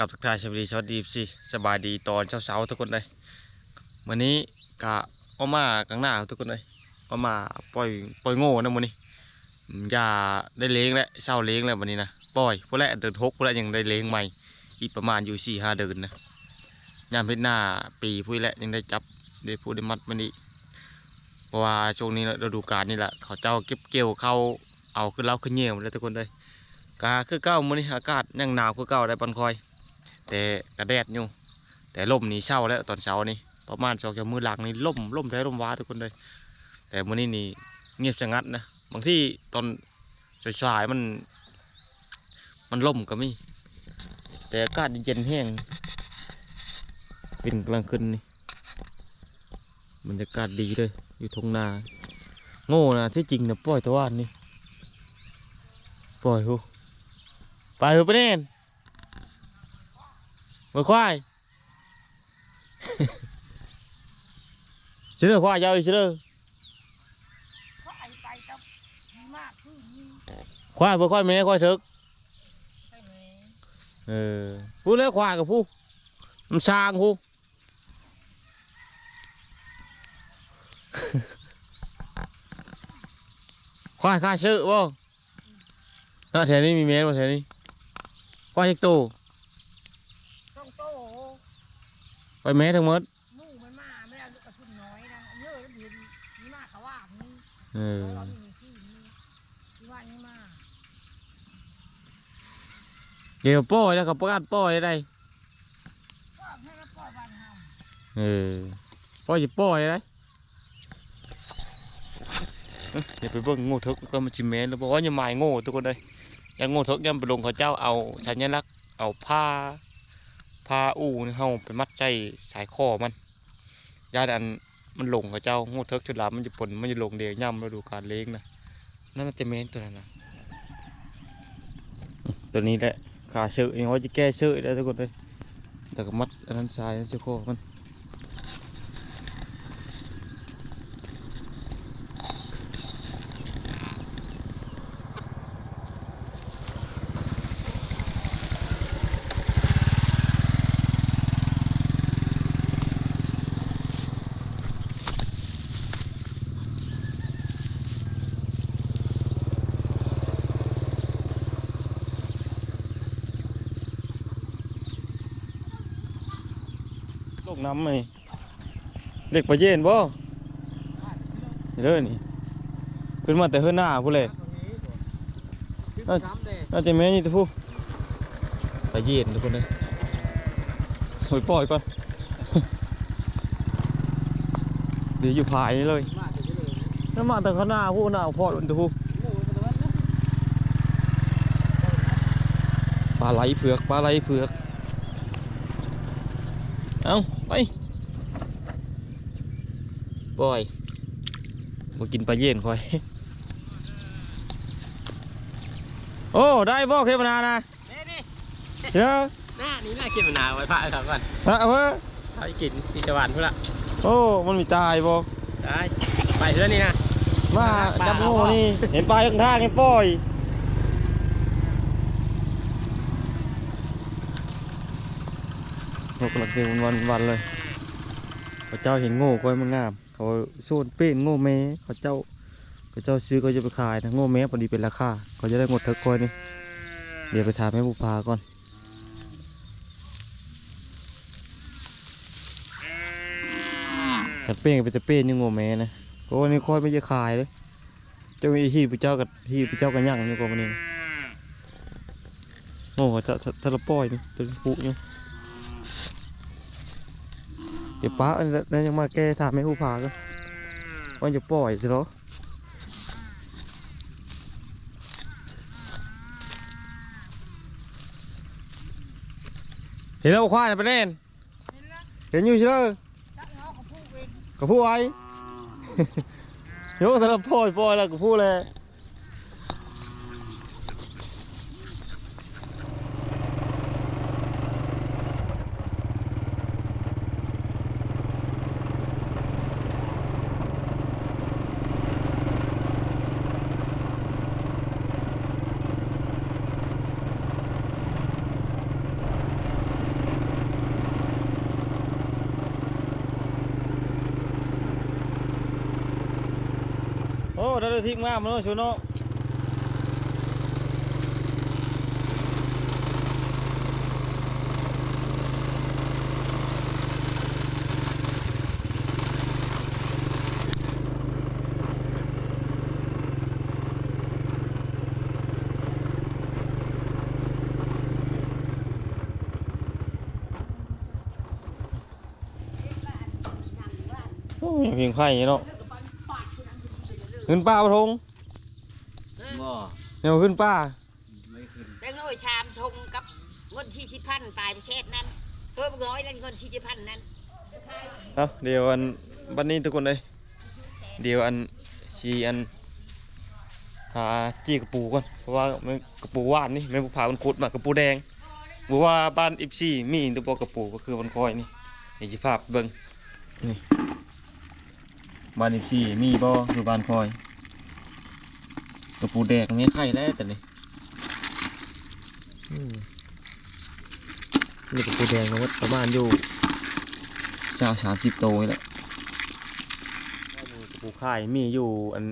กับทักทายสวัสดีสวัสดีสิสบายดีตอนเช้าๆทุกคนเลยวันนี้กะเอามากลางหน้าทุกคนเลยเอามาปล่อยปล่อยโง่นะวันนี้อย่าได้เลี้ยงแล้วเช้าเลี้ยงแล้ววันนี้นะปล่อยพวกแรกเดินทกพวกแรกยังได้เลี้ยงใหม่อีกประมาณอยู่สี่ห้าเดือนนะยามเพชรหน้าปีพูดแหละยังได้จับได้พูดได้มัดมันนี้เพราะว่าช่วงนี้ฤดูกาลนี่แหละเขาเจ้าเก็บเกี่ยวเข้าเอาขึ้นเล้าขึ้นเยี่ยมแล้วทุกคนเลยกาคือเก้ามื้อนี้อากาศยังหนาวคือเก้าได้ปานคอย แต่กระแดดอยู่ แต่ลมนี่เช้าแล้วตอนเช้านี่ประมาณสองชั่วโมงหลังนี่ลมลมใช้ลมว้าทุกคนเลย แต่มื้อนี้นี่เงียบสงัดนะบางที่ตอนสายๆมัน มันลมก็มีแต่อากาศเย็นแห้งเป็นกลางคืนนี่บรรยากาศดีเลย อยู่ทงนา โง่นะที่จริงนะปล่อยตะวันนี่ปล่อยหูไปเถอะไปเน่น มาควายเชื่อควายยาวอีกเชื่อเขาไอไปกับมากขึ้นยิ่งค แม่ทั้งหมดมู่มันมาไม่เอาลูกกระทุ่นน้อยนะเยอะแล้วเบียนนี่มากเขาว่านี่เออเราไม่มีที่นี่ที่ว่านี่มาเกี่ยวป้อยแล้วก็ประกาศป้อยได้ก็ให้เราปล่อยบ้านเฮาเออป้อยจะป้อยได้เอ้ยอย่าไปเบิ่งโง่ทึกก็มันจิแมนแล้วบอกว่าอย่าหมายโง่ทุกคนเลยอย่าโง่ทึกอย่าไปลงเขาเจ้าเอาสัญลักษณ์เอาผ้า พาอูนี่เฮาไปมัดใจสายข้อมันญาติอันมันหลงกับเจ้างูเทิกชุดลามันจะปนมันจะหลงเดียวย่ำเราดูการเลี้ยงนะนั่นจะเมนตัวนั้นนะตัวนี้แหละขาเสื่อยังว่าจะแก้เสื่อได้ทุกคนเลยแต่ก็มัดอันนั้นสายนั่นเสือคอมัน เด็กไปเย็นบ่เด้อนี่ขึ้นมาแต่เฮือหน้าผู้เลยขึ้นน้ำเด้น่าจะแม่นี่ตัวผู้ไปเย็นทุกคนเลยไปปล่อยก่อนเดี๋ยวอยู่ภายนี่เลยมาแต่ที่เลยนั่นมาแต่ข้างหน้าผู้หน้าพอดตัวผู้มู่มันตะวันนะปลาไหลเผือกปลาไหลเผือกเอา ไปปล่อยมากินปลาเย็นคอย โอ้ ได้บ่เคปนานะเน่นี่เดี๋ยวหน้านี้น่ากินมะนาวไว้พระครับก่อนฮะเอาเว้ยไปกินที่ชวานพุ่นละโอ้ มันมีตายบ่ได้ไปเถอะนี่นะมาปลาจับงูบ่นี่ เห็นปลาข้างทางให้ปล่อยนกกระเทียมวันวันๆเลยเขาเจ้าเห็นโง่ก้อยมันงาม เขาโซนเป้นโง่แม่เขาเจ้าเขาเจ้าซื้อเขาจะไปขายนะโง่แม่พอดีเป็นราคาเขาจะได้หมดเถอะก้อยนี่เดี๋ยวไปถามให้บุพาก่อนแต่เป้งก็เป็นแต่เป้นนี่โง่แม่นะเพราะว่านี่ค่อยไม่จะขายเลยเจ้ามีที่พระเจ้ากับที่พระเจ้ากันย่างอยู่กว่ามันนี่โง่เขาจะถ้าเราปล่อยนี่ตัวนี้ปุอยู่ เดี๋ยวป้าแล้วยังมาแก้ถามให้ผู้พาก็ว่าจะปล่อยจะเหรอเห็นแล้วควายน่ะไปเล่นเห็นแล้วเห็นอยู่ใช่ไหมจักเงาเขาพูดเองกับผู้ไว้ ยกแต่ละปล่อยปล่อยแล้วกับผู้เลย ถ้าเราทิ้งมามันโน้ชูโน่โอ้ยเพียงไข่เนาะ ขึ้นป้าปะทงบ่เดี๋ยวขึ้นป้าแตงโอยชามทงกับเงินที่ชิพันตายประเทศนั้นเพิ่มร้อยแล้วเงินที่ชิพันนั้นครับเดี๋ยวอันบันนี้ทุกคนเลยเดี๋ยวอันชีอันหาจี้กระปูก่อนเพราะว่ามันกระปูว่านนี่แม่บุพามันขุดมากระปูแดงบอกว่าบ้านอิฟซีมีตัวปอกระปูก็คือมันคอยนี่นี่จีภาพเบิ้งนี่ บ้านอิฟซีมีบ่คือบ้านคอยกระปูแดงมีไข่แล้วแต่นี่อืมนี่กระปูแดงนะว่าประมาณอยู่สามสามสิบโตนี่แหละกระปูข่ายมีอยู่อัน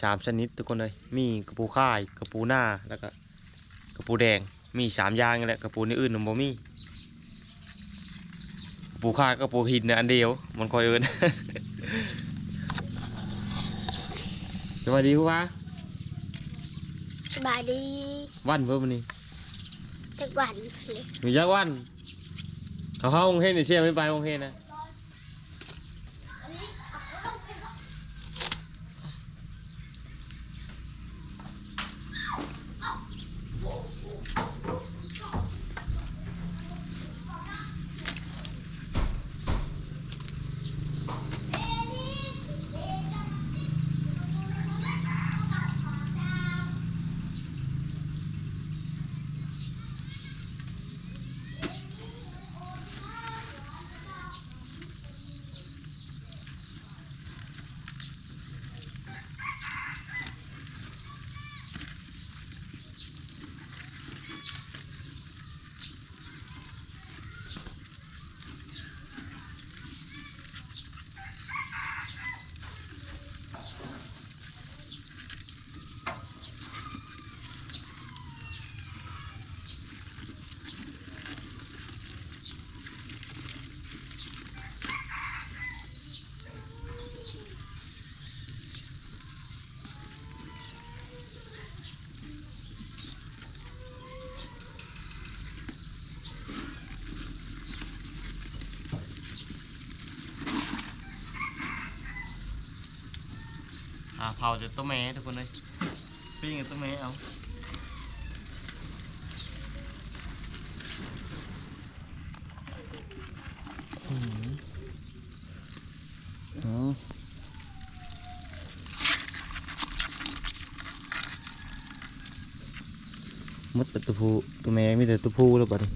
สามชนิดทุกคนเลยมีกระปูข่ายกระปูหน้าแล้วก็กระปูแดงมีสามอย่างนี่แหละกระปูนี่อื่นมันบ่มีกระปูข่ายกระปูหินเนี่ยอันเดียวมันคอยเอิน สวัสดีผู้ว่าสบายดีวันเพิ่มวันนี้ทุกวันเลยมีจักวันเขาเข้าองค์เฮนนี่เชื่อไม่ไปองค์เฮนนะ ผาจะต้มแม่ทุกคนเลยปิ้งกับต้มแม่เอาอืมเอามดแต่ตัวผู้ตัวแม่มีแต่ตัวผู้แล้วบัดนี้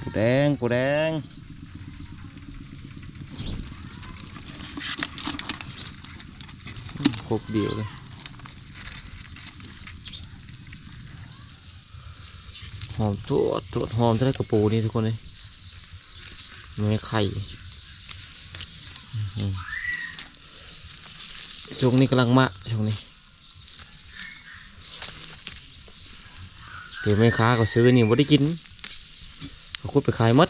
ปูแดงปูแดง อืม ครบเดียวเลยหอมตัวตัวหอมจะได้กระปูนี่ทุกคนเลยไม่ไข่ช่วงนี้กำลังมะช่วงนี้เดี๋ยวแม่ค้าก็ซื้อนี่ว่ได้กินเขาคุดไปขายมัด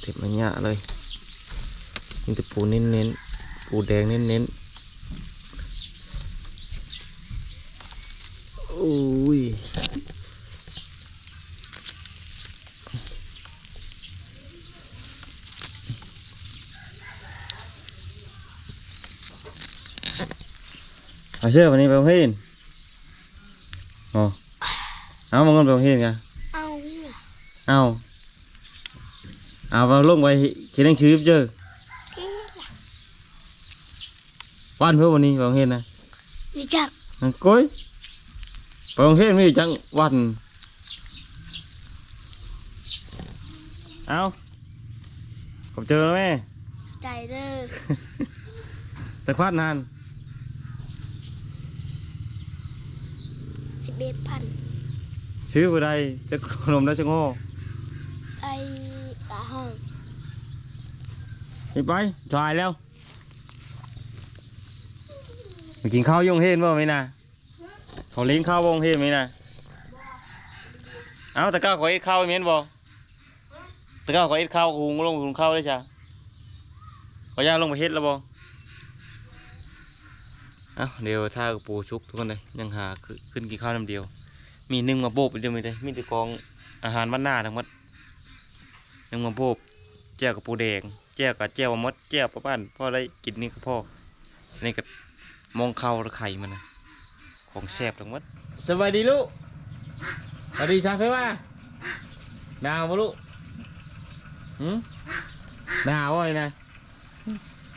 เต็มมันยะเลยมีแต่ปูเน้นเน้นๆปูแดงเน้นเน้นๆอุ้ยเอาเชื่อวันนี้ไปโรงเรียนอ๋อเอามาเงินไปโรงเรียนกันเอาเอา เอา vào lúc vậy khi đang chửi chưa พี่ quan phương đi vào hiên này รู้จัก cối vào hiên mới chẳng quan ao không chờ đâu mẹ ใจเด้อ sẽ khoát nan สิบเอ็ดพันซื้อบ่ได้จะขนมแล้วจะโง่ไปตาห้องไปไปถ่ายแล้วมากินข้าวยงเฮนบ่ไหมนะเขาเลี้ยงข้าววงเฮนไหมนะเอาตะกร้าขอเอ็ ดข้าวเหม็นบ่ตะก้าขอเอ็ดข้าวหุงลงหุงข้าวได้จ้ะขอย่าลงไปเฮ็ดแล้วบ่เอาเดี๋ยวถ้าปูชุกทุกคนเลยยังหาขึ้นกินข้าวน้ำเดียว มีนึ่งมาโบบอีกเดียวมีเลยมีแต่กองอาหารบ้านหน้าทั้งหมด นึ่งมาโบบแจ่วกับปูแดง แจ่วกับแจ่วมดแจ่วประบ้านพ่อได้กินนี่ก็พ่อนี่ก็มองข้าวแล้วไข่มันนะของแซ่บทั้งหมดสวัสดีลูกสวัสดีชาเฟว่าหนาวบ่ลูกหืมหนาวบ่ไงนะ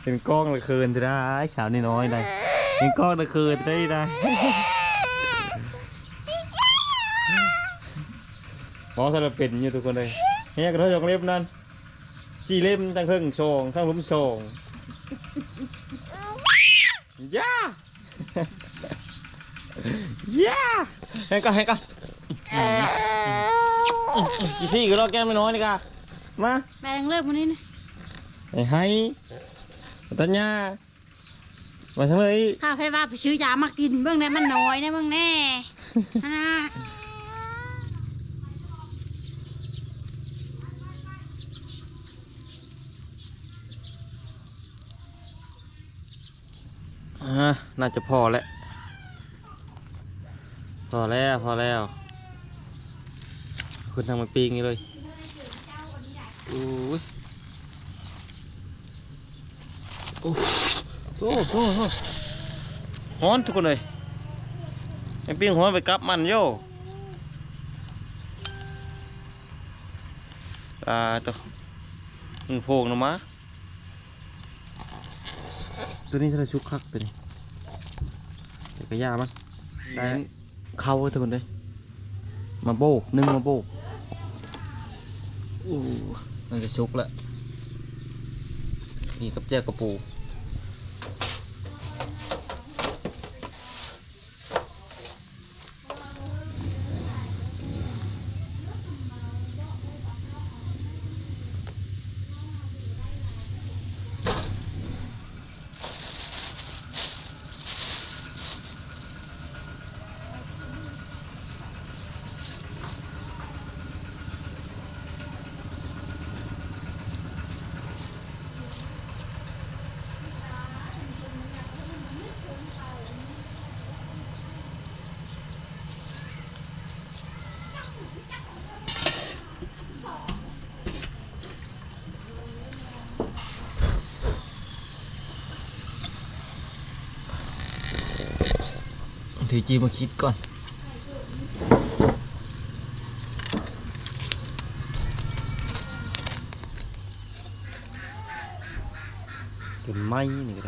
เป็นกล้องเลยคืนจะได้เช้านี่น้อยได้เป็นกล้องเลยคืนจะได้ได้หมอสารเป็นอยู่ทุกคนเลย เฮียกระเทยกเล็บนั่นสี่เล่มทั้งเทิงโชงทั้งหลุมโชงย่าย่าให้กันให้กันกี่ที่ก็รอแก้มไม่น้อยนี่กะมาแปลงเลิกวันนี้นะไอ้ให้ตัญญามาทั้งเลยข้าไฟว่าไปซื้อยามากินเบื้องในมันน้อยนะเบื้องแน่นะ น่าจะพอแล้ว พอแล้ว พอแล้วคุณทำมาปีงนี่เลยอุ้ยโอ้โหโอ้โหฮ้อนทุกคนเลยไอ้ปิ้งฮ้อนไปกลับมันโย่อ่าตัวมึงโพงนะมะตัวนี้ถ้าชุกคักตัวนี้ เดี๋ยวก็ยามันได้ เข้าไว้ทุกคนเลยมาโบกนึ่งมาโบกอู้มันจะชุกแล้วนี่กับแจกกระปู ถือจีมาคิดก่อนเป็นไม้นี่ก็ได้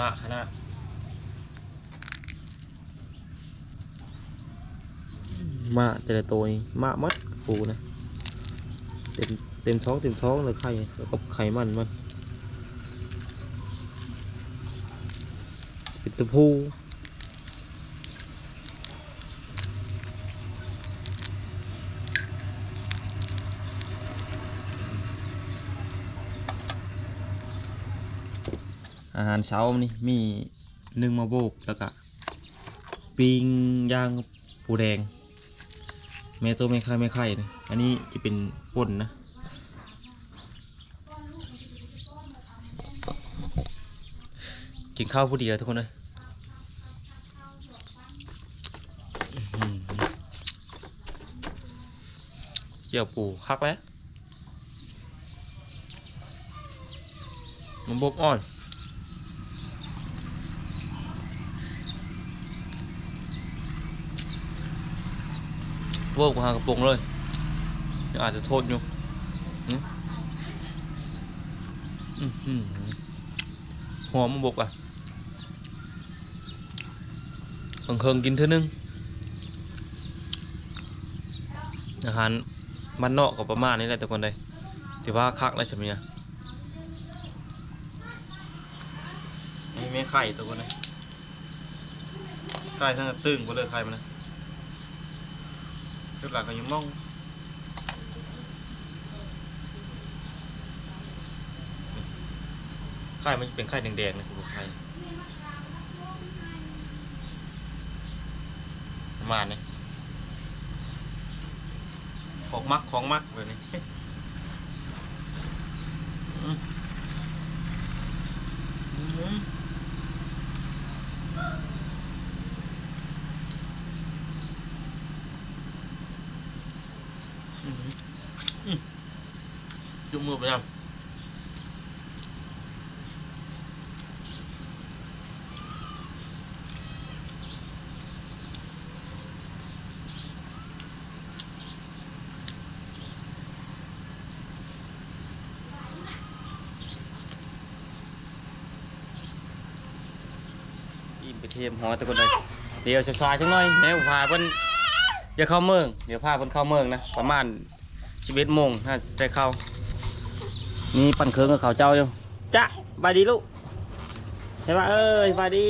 มากขนาดมาแต่ละตัวนี่มามัดปูนะเต็มเต็มท้องเต็มท้องเลยไข่แล้วก็ไข่มันมันเป็นตัวผู้ หารเช้านี่มีหนึ่งมาโบกแล้วก็ปิ้งย่างปูแดงแม่ตัวไม่ไข่ไม่ไข่นะอันนี้จะเป็นป่นนะกินข้าวผู้เดียวทุกคนเลยเจียวปูคักแล้วมันบกอ่อน เวิร์กหางกระโปรงเลยเดี๋ยวอาจจะโทษอยู่หึอื้อหือหอมบกอะเคิงกินเท่านึง อาหารบ้านนอกก็ประมาณนี้แหละทุกคนเลยถือว่าคักแล้วใช่ไหมเนี่ยนี่ไม่ไข่ตัวคนเลยไข่ทั้งตึงไปเลยไข่มันนะ ชุดหลักก็ยังมองไข่มันเป็นไข่แดงๆนะคือไข่ประมาณนี้ของมักของมักแบบนี้อืมอืมอืมอืมจุ่ มมือไปยังอิ่มไปเทียมหัวตะคนเลยเดี๋ยวจะสายจังหน่อยแม่พาเพิ่นเดี๋ยวเข้าเมืองเดี๋ยวพาเพิ่นเข้าเมืองนะประมาณสิบเอ็ดโมงน่าจะได้เข้า นี่ปั่นเครื่องกับเขาเจ้าอยู่จ้ะบายดีลูกใช่ปะเอ้ยบายดี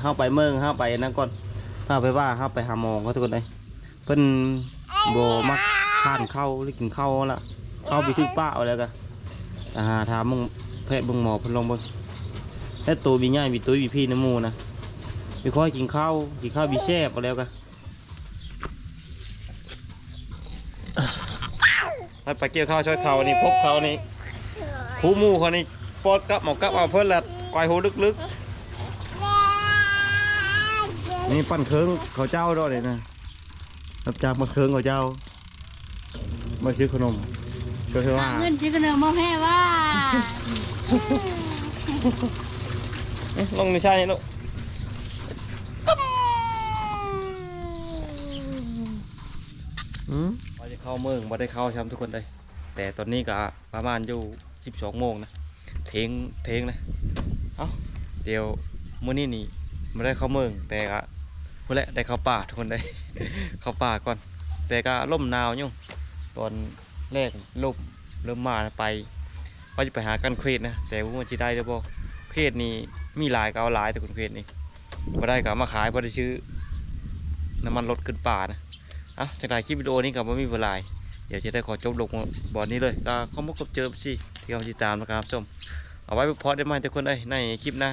เข้าไปเมืองเข้าไปนั่นก่อนพาไปว่าเข้าไปหาหมอเขาทุกคนเลยเพิ่นโบมักทานข้าวหรือกินข้าวละข้าวไปถึกป้าอาแล้วกันอ่าถามมึงแพทย์เบิ่งหมอเพิ่นลงบิ่งถ้าตัวบีง่ายบีตุ้ยบีพี่น้ำมูนะบีค่อยกินข้าวกินข้าวบีแซ่บอาแล้วกันไปเกี่ยวข้าวช่วยเขานี่พบเขานี่ หมูเขานี่ปอดกับหมอกกับเอาเพิ่นละกอยหูลึกๆนี่ปั้นเคิงเขาเจ้าด้วยเลยนะรับจากมาเคิงเขาเจ้า มาซื้อขนมก็คือว่าเงินซื้อขนมมาแม่ว่าเอ๊ะลงไม่ใช่ลูกว่าจะเข้าเมืองบ่ได้เข้าช้ำทุกคนเลยแต่ตอนนี้ก็ประมาณอยู่ สิบสองโมงนะ เทงเทงนะ เอาเดี๋ยวมื้อนี้นี่ไม่ได้เข้าเมืองแต่ก็พูดแหละได้เข้าป่าทุกคนได้ เข้าป่าก่อน แต่ก็ร่มหนาวยู่งตอนแรกลมเริ่มมาไปว่าจะไปหากันเควดนะ แต่ว่าจะได้หรือเปล่าเขตนี้มีหลายก็เอาหลายแต่คนเขตนี้บ่ได้ก็มาขายบ่ได้ชื่อน้ำมันรถขึ้นป่านะ เอะจากถ่ายคลิปวิดีโอนี้ก็บ่มีเวลา เดี๋ยวจะได้ขอจบลงบอนี้เลยก็ขอมกบเจอสิที่เขาติดตามนะครับชมเอาไว้พอได้ไหมทุกคนเอ้ยในคลิปนะ